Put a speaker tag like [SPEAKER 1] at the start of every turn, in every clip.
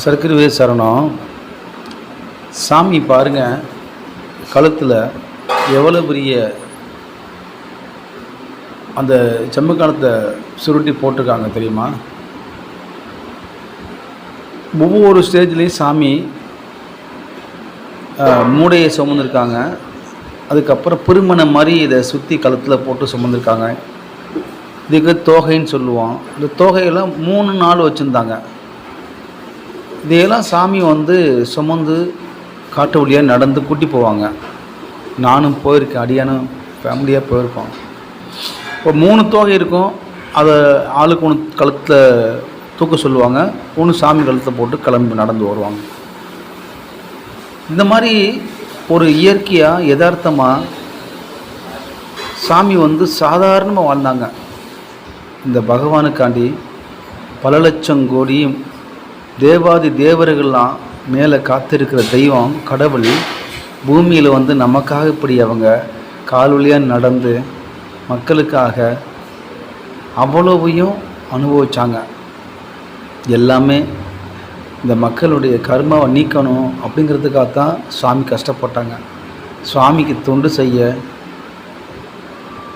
[SPEAKER 1] சர்க்கரவே சரணம். சாமி பாருங்கள் கழுத்தில் எவ்வளோ பெரிய அந்த செம்மக்காலத்தை சுருட்டி போட்டிருக்காங்க தெரியுமா? ஒவ்வொரு ஸ்டேஜ்லேயும் சாமி மூடையை சுமந்துருக்காங்க. அதுக்கப்புறம் பெருமனை மாதிரி இதை சுற்றி கழுத்தில் போட்டு சுமந்துருக்காங்க. இதுக்கு தோகைன்னு சொல்லுவோம் இந்த தோகையெல்லாம் மூணு நாள் வச்சுருந்தாங்க. இதையெல்லாம் சாமி வந்து சுமந்து காட்டு வழியாக நடந்து கூட்டி போவாங்க. நானும் போயிருக்கேன் அடியானும் ஃபேமிலியாக போயிருக்கோம். இப்போ மூணு தோகை இருக்கும். அதை ஆளுக்கு ஒன்று கழுத்தில் தூக்க சொல்லுவாங்க. ஒன்று சாமி கழுத்தை போட்டு கிளம்பி நடந்து வருவாங்க. இந்த மாதிரி ஒரு இயற்கையாக யதார்த்தமாக சாமி வந்து சாதாரணமாக வாழ்ந்தாங்க. இந்த பகவானுக்காண்டி பல லட்சம் கோடியும் தேவாதி தேவர்கள்லாம் மேலே காத்திருக்கிற தெய்வம் கடவுள் பூமியில் வந்து நமக்காக இப்படி அவங்க கால் வழியாக நடந்து மக்களுக்காக அவ்வளவையும் அனுபவித்தாங்க எல்லாமே இந்த மக்களுடைய கர்மாவை நீக்கணும் அப்படிங்கிறதுக்காக தான் சுவாமி கஷ்டப்பட்டாங்க. சுவாமிக்கு தொண்டு செய்ய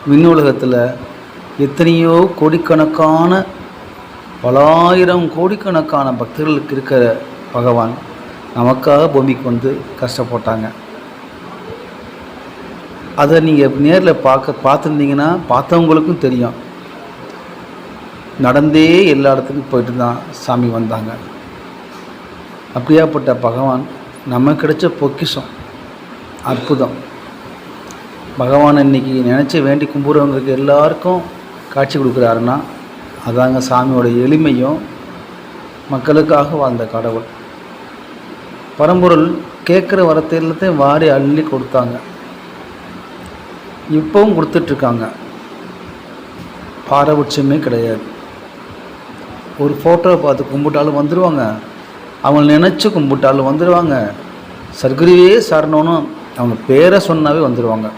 [SPEAKER 1] விண்ணுலகத்தில் எத்தனையோ கோடிக்கணக்கான பலாயிரம் கோடிக்கணக்கான பக்தர்களுக்கு இருக்கிற பகவான் நமக்காக பூமிக்கு வந்து கஷ்டப்பட்டாங்க. அதை நீங்கள் நேரில் பார்க்க பார்த்துருந்தீங்கன்னா பார்த்தவங்களுக்கும் தெரியும். நடந்தே எல்லா இடத்துக்கும் போயிட்டு தான் சாமி வந்தாங்க. அப்படியாப்பட்ட பகவான் நம்ம கிடைச்ச பொக்கிஷம் அற்புதம். பகவான் இன்னைக்கு நினச்சி வேண்டி கும்புறவங்களுக்கு எல்லாருக்கும் காட்சி கொடுக்குறாருன்னா அதாங்க சாமியோட எளிமையும் மக்களுக்காக வாழ்ந்த கடவுள். பரம்பொருள் கேட்குற வரத்தை எல்லாத்தையும் வாரி அள்ளி கொடுத்தாங்க. இப்போவும் கொடுத்துட்ருக்காங்க. பாரபட்சமே கிடையாது. ஒரு ஃபோட்டோவை பார்த்து கும்பிட்டாலும் வந்துடுவாங்க அவங்க நினச்சி கும்பிட்டாலும் வந்துடுவாங்க சர்க்குருவே சரணம்னு அவங்க பேரை சொன்னாவே வந்துடுவாங்க